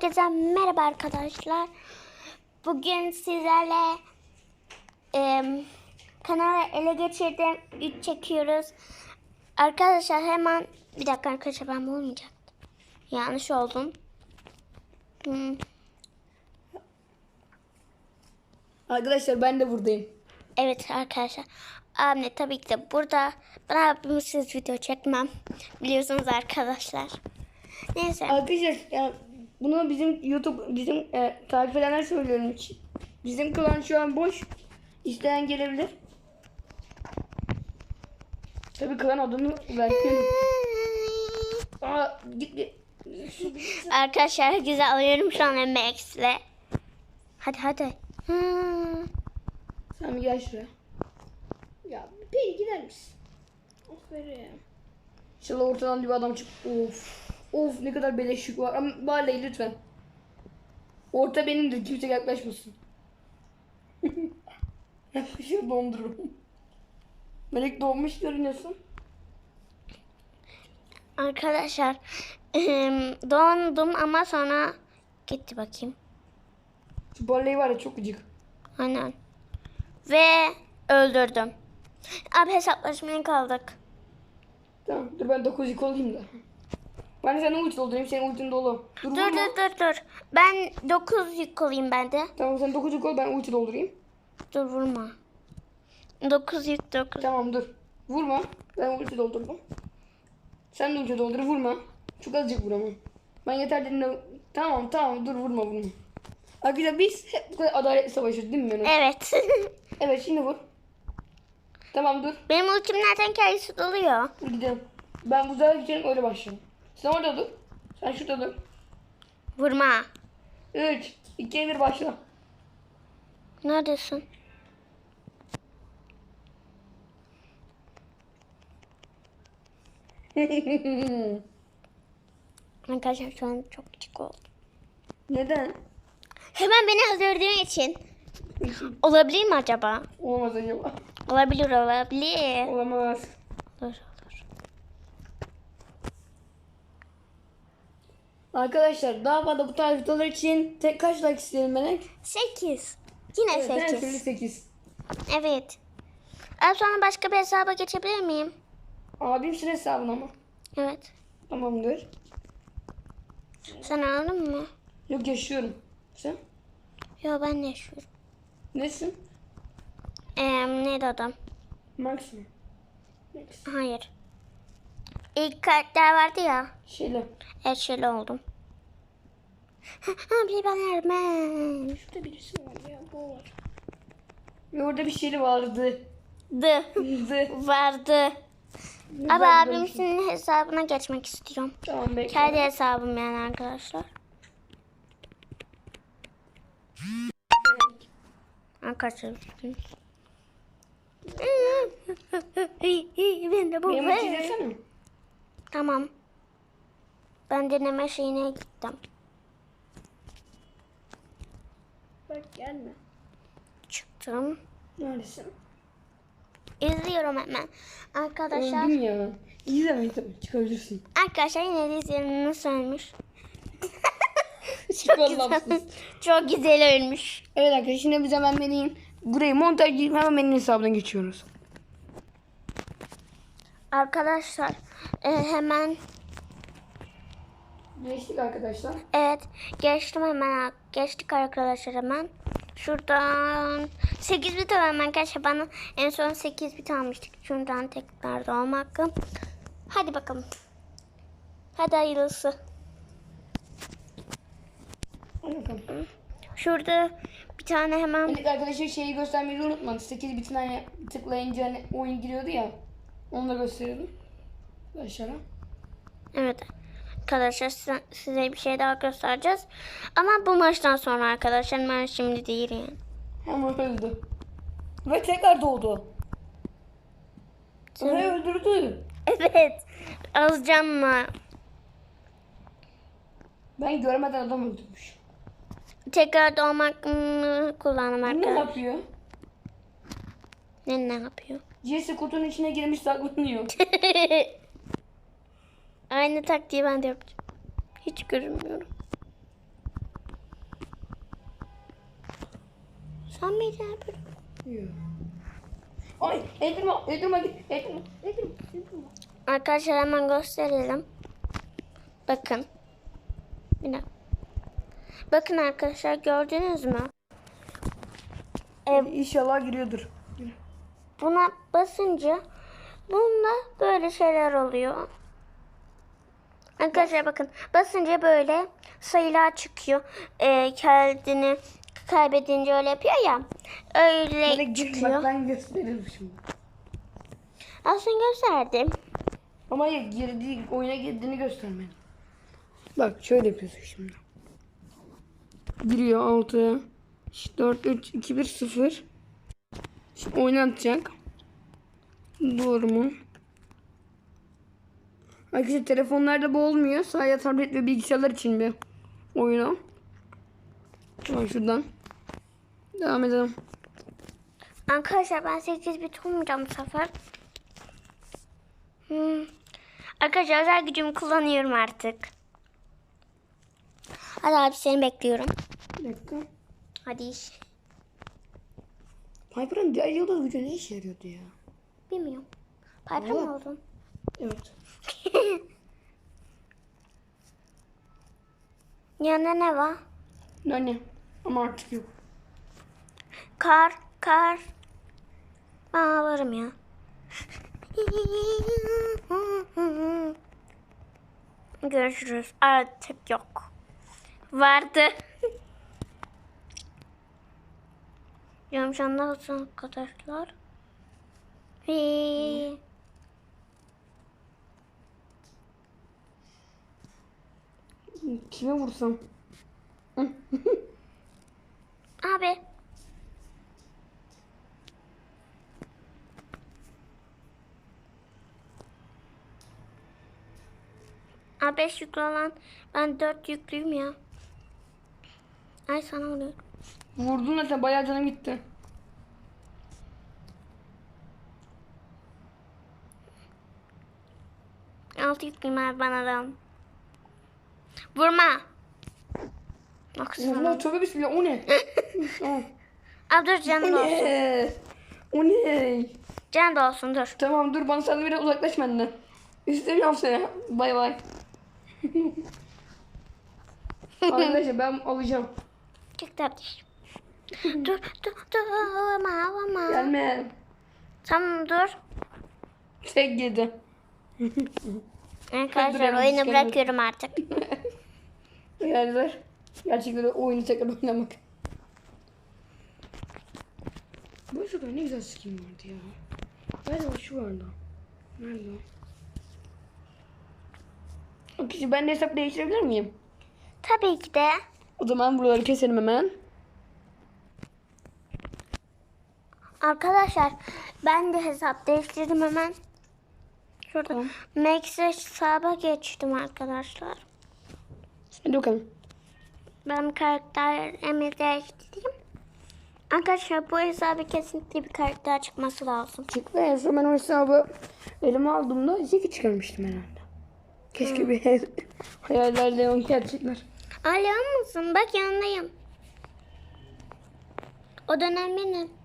Herkese merhaba arkadaşlar. Bugün sizlerle em, kanalı ele geçirdim. 3 çekiyoruz. Arkadaşlar hemen bir dakika arkadaşlar ben bu. Yanlış oldum. Hmm, Arkadaşlar ben de buradayım. Evet arkadaşlar. Abim tabii ki de burada. Ben abimsiz video çekmem. Biliyorsunuz arkadaşlar. Neyse. Arkadaşlar ya bunu bizim YouTube bizim e, takip edenler söylüyorum. Bizim klan şu an boş. İsteyen gelebilir. Tabii klan adını vermiyorum. Aa gitti. Arkadaşlar güzel alıyorum şu an MX'le. Hadi hadi. Hmm. Sen bir gel şuraya. Ya bir gider misin? Aferin. İnşallah ortadan bir adam çık. Of. Of ne kadar beleşik var. Ama bari lütfen. Orta benimdir. Kimse yaklaşmasın. Yaklaşır dondururum. Melek donmuş görünüyorsun. Arkadaşlar dondum ama sonra gitti bakayım. Şu barley var ya çok gıcık. Aynen. Ve öldürdüm. Abi hesaplaşmaya kaldık. Tamam dur ben 9 yık olayım da. Ben de senin ulti doldurayım. Senin ultin dolu. Dur, Dur dur dur dur. Ben 9 yük olayım ben de. Tamam sen 9 yık ol ben ulti doldurayım. Dur vurma. 9 yük 9. Tamam dur. Vurma. Ben ulti doldurdum. Sen de ulti doldur vurma. Çok azıcık vur ama. Ben yeter dediğimde... Tamam tamam dur vurma vurma. Arkadaşlar biz hep bu kadar adaletli savaşırız değil mi Mehmet? Evet. Evet şimdi vur. Tamam dur. Benim ultim nereden kendisi doluyor. Dur gidelim. Ben buzağa geçelim öyle başlayalım. Sen orada dur. Sen şurada dur. Vurma. 3, 2, 1 başla. Neredesin? Arkadaşlar şu an çok küçük oldu. Neden? Hemen beni öldürdüğün için. Olabilir mi acaba? Olamaz acaba. Olabilir olabilir. Olamaz. Olur Arkadaşlar daha fazla bu tarz videolar için tek kaç like isteyelim Melek? 8. Yine Evet, her 8. türlü 8. Evet. Abi sonra başka bir hesaba geçebilir miyim? Abim süre hesabına mı? Evet. Tamamdır. Sen aldın mı? Yok yaşıyorum. Sen? Yo ben de yaşıyorum. Nesin? Ee, neydi adam? Max mı? Max. Hayır. İlk karakter vardı ya. Şeyle. Evet şöyle oldum. Abi ben Ermen. Şurada birisi var ya. Bu var. Ve orada bir şeyli vardı. Dı. Zı. Vardı. Abi abim senin hesabına geçmek istiyorum. Tamam bekle. Kendi hesabım yani arkadaşlar. Arkadaşlar. ben de bu. Benim maçı izlesene. Tamam. Ben deneme şeyine gittim. Bak gelme. Çıktım. Neredesin? İzliyorum hemen. Arkadaşlar. Öldüm ya. İzlemeyin tabii. Çıkabilirsin. Arkadaşlar yine de izleyelim nasıl ölmüş. Çık Allah'sız. Çok güzel ölmüş. Evet arkadaşlar şimdi biz hemen Melih'in burayı montaj edip hemen Melih'in hesabına geçiyoruz. Arkadaşlar e, hemen Geçtik arkadaşlar. evet geçtim hemen geçtik arkadaşlar hemen. Şuradan 8 bit alalım arkadaşlar bana en son 8 bit almıştık. Şuradan tekrar doğum hakkım. Hadi bakalım. Hadi hayırlısı. Bakalım. Şurada bir tane hemen Evet arkadaşlar şeyi göstermeyi unutmadık. 8 bitinden hani tıklayınca hani oyun giriyordu ya. Onu da gösteriyordum. Aşağı. Evet. Arkadaşlar size, bir şey daha göstereceğiz. Ama bu maçtan sonra arkadaşlar ben şimdi değil yani. Hemen öldü. Ve tekrar doğdu. Ve öldürdü. Evet. Az canla. Ben görmeden adam öldürmüş. Tekrar kullandım Bu ne yapıyor? Ne, ne yapıyor? Jesse kutunun içine girmiş saklanıyor. Aynı taktiği ben de yapacağım. Hiç görünmüyorum. Sen miydin abi? Yok. Ay Edirme, Edirme git. Edirme, Edirme, Edirme. Arkadaşlar hemen gösterelim. Bakın. Bir. Bakın arkadaşlar gördünüz mü? Ee, İnşallah giriyordur buna basınca bunda böyle şeyler oluyor. Arkadaşlar bakın basınca böyle sayılar çıkıyor. E, kendini kaybedince öyle yapıyor ya. Öyle Böyle çıkıyor. ben gösteririm şimdi. Aslında gösterdim. Ama ya girdiği, oyuna girdiğini göstermedim. Bak şöyle yapıyorsun şimdi. Giriyor 6, 4, 3, 2, 1, 0. Şimdi oynatacak. Doğru mu? Arkadaşlar telefonlarda bu olmuyor. Sadece tablet ve bilgisayarlar için bir oyunu. Tamam şuradan. Devam edelim. Arkadaşlar ben 8 bit olmayacağım bu sefer. Hmm. Arkadaşlar özel gücümü kullanıyorum artık. Hadi abi seni bekliyorum. Dakika. Hadi iş. Piper'ın diğer yıldız gücü ne işe yarıyordu ya? Bilmiyorum. Piper mı oldun? Evet. Yanında ne var? Anne. Ama artık yok. Kar, kar. Ben alırım ya. Görüşürüz. Artık yok. Vardı. Yamşanlar olsun arkadaşlar. Hii. Kime vursam? Abi. Abi 5 yüklü olan ben 4 yüklüyüm ya. Ay sana oluyor. Vurdun zaten bayağı canım gitti. Altı yüklüyüm abi bana da. Vurma. Bak sana. Allah tövbe bismillah o ne? Abi dur canım o olsun. ne? O ne? Can da olsun dur. Tamam dur bana sen biraz uzaklaş benden. İstemiyorum seni. Bay bay. Arkadaşlar ben alacağım. Çık tatlış. Dur dur dur vurma vurma. Gelme. Tamam dur. Tek yedi. Arkadaşlar Dur, hemen oyunu çıkalım. bırakıyorum artık. Yerler. Gerçekten oyunu tekrar oynamak. Bu sefer ne güzel skin vardı ya. Nerede o şu vardı? Nerede o? O kişi ben de hesap değiştirebilir miyim? Tabii ki de. O zaman buraları keselim hemen. Arkadaşlar ben de hesap değiştirdim hemen. Şurada Tamam. Max hesaba geçtim arkadaşlar. Hadi bakalım. Ben karakterimi değiştireyim. Arkadaşlar bu hesabı kesinlikle bir karakter çıkması lazım. Çıktı en son ben o hesabı elime aldığımda zeki çıkarmıştım herhalde. Keşke bir hayallerle onu gerçekler. Alıyor musun? Bak yanındayım. O dönem benim.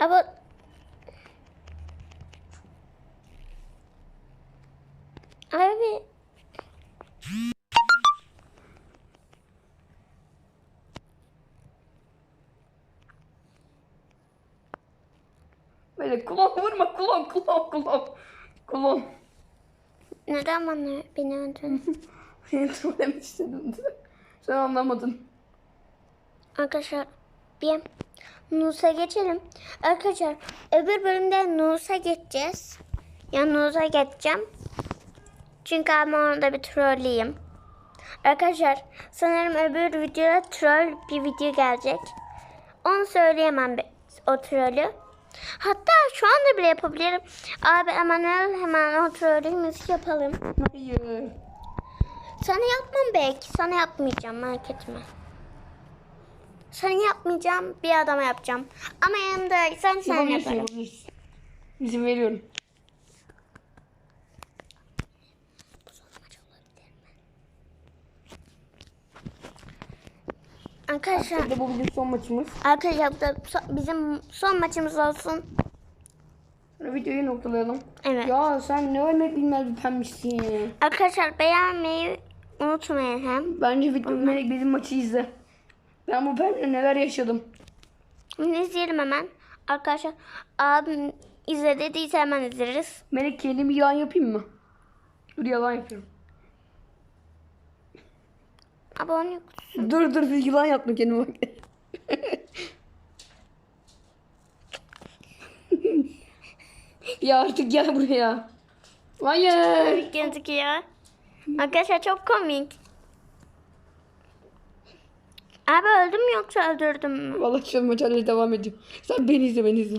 Ama Abi Böyle kulağım vurma kulağım kulağım kulağım. Kulağım. neden bana beni öldürdün? Seni trollemek istedim. Sen anlamadın. Arkadaşlar bir Nus'a geçelim. Arkadaşlar öbür bölümde Nus'a geçeceğiz. Ya Nus'a geçeceğim. Çünkü abi orada bir trolleyim. Arkadaşlar sanırım öbür videoda troll bir video gelecek. Onu söyleyemem be- o trollü. Hatta şu anda bile yapabilirim. Abi hemen hemen o trollümüzü yapalım. Hayır. Sana yapmam belki. Sana yapmayacağım merak etme. Sana yapmayacağım. Bir adama yapacağım. Ama yanımdaysan sen Yapabilirsin yaparım. yapabilirsin. İzin veriyorum. Arkadaşlar, Bir de bu bizim son maçımız. arkadaşlar bu da so- bizim son maçımız olsun. Videoyu noktalayalım. Evet. Ya sen ne ölmek bilmez bir pemmişsin. Arkadaşlar beğenmeyi unutmayın hem. Bence video Melek bizim maçı izle. Ben bu pemle neler yaşadım. Şimdi izleyelim hemen. Arkadaşlar abim izle dediyse hemen izleriz. Melek kendimi yalan yapayım mı? Dur yalan yapıyorum. Abone yok. Dur dur bir yılan yaptım kendime bak. ya artık gel buraya. Hayır. gözüküyor. Arkadaşlar çok komik. Abi öldüm mü yoksa öldürdüm mü? Vallahi şu an maç hala devam ediyor. Sen beni izle beni izle.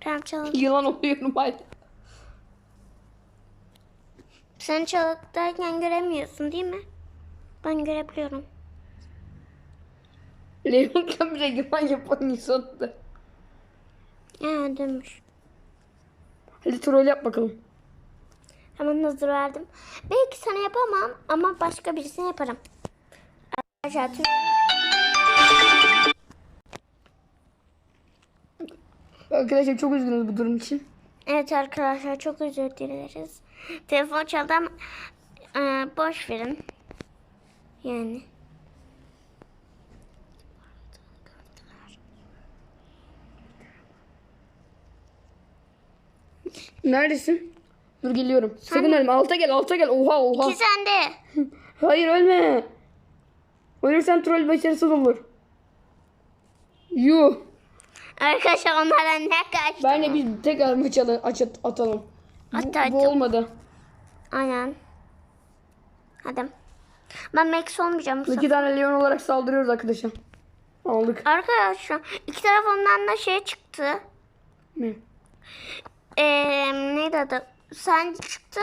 Tamam çalın. Yılan oluyorum hayır. Sen çalıktayken göremiyorsun değil mi? Ben görebiliyorum. Leon'dan bile yılan yapan insandı. Ya öldürmüş. Hadi troll yap bakalım. Hemen hazır verdim. Belki sana yapamam ama başka birisine yaparım. Tüm- Arkadaşlar çok üzgünüz bu durum için. Evet arkadaşlar çok özür dileriz. Telefon çaldı ama e, boş verin. Yani. Neredesin? Dur geliyorum. Sakın ölme. Alta gel alta gel. Oha oha. Ki sende. Hayır ölme. Ölürsen troll başarısız olur. Yuh. Arkadaşlar onlardan ne kaçtı? Bence biz tekrar maç aç at- atalım. Bu, At- bu atalım. olmadı. Aynen. Hadi. Ben Max olmayacağım bu. İki tane Leon olarak saldırıyoruz arkadaşlar. Aldık. Arkadaşlar iki tarafından da şey çıktı. Ne? Ee, neydi adı? Sen çıktı.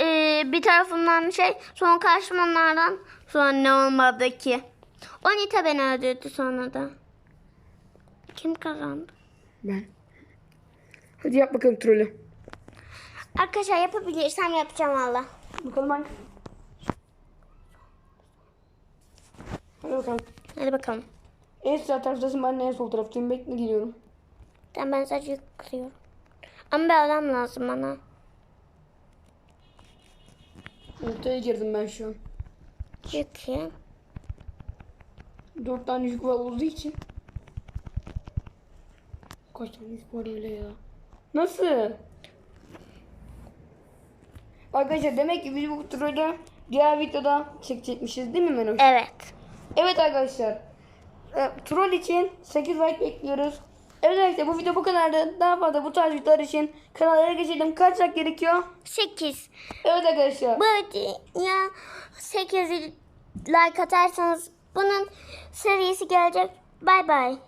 Ee, bir tarafından şey sonra karşıma onlardan sonra ne olmadı ki? O Nita beni öldürdü sonra da. Kim kazandı? Ben. Hadi yap bakalım trolü. Arkadaşlar yapabilirsem yapacağım valla. Bakalım hangi? Hadi bakalım. Hadi bakalım. En sağ taraftasın ben en sol taraftayım. Bekle geliyorum. Tamam ben sadece yıkılıyorum. Ama bir adam lazım bana. Ortaya girdim ben şu an. Yıkayım. Dört tane yük var olduğu için. Kaç tane yük var öyle ya? Nasıl? Arkadaşlar demek ki biz bu trolü diğer videoda çekecekmişiz değil mi Menoş? Evet. Evet arkadaşlar. E, troll için 8 like bekliyoruz. Evet arkadaşlar bu video bu kadardı. Daha fazla bu tarz videolar için kanallara geçelim. Kaç like gerekiyor? 8. Evet arkadaşlar. Bu ya 8 like atarsanız bunun serisi gelecek. Bay bay.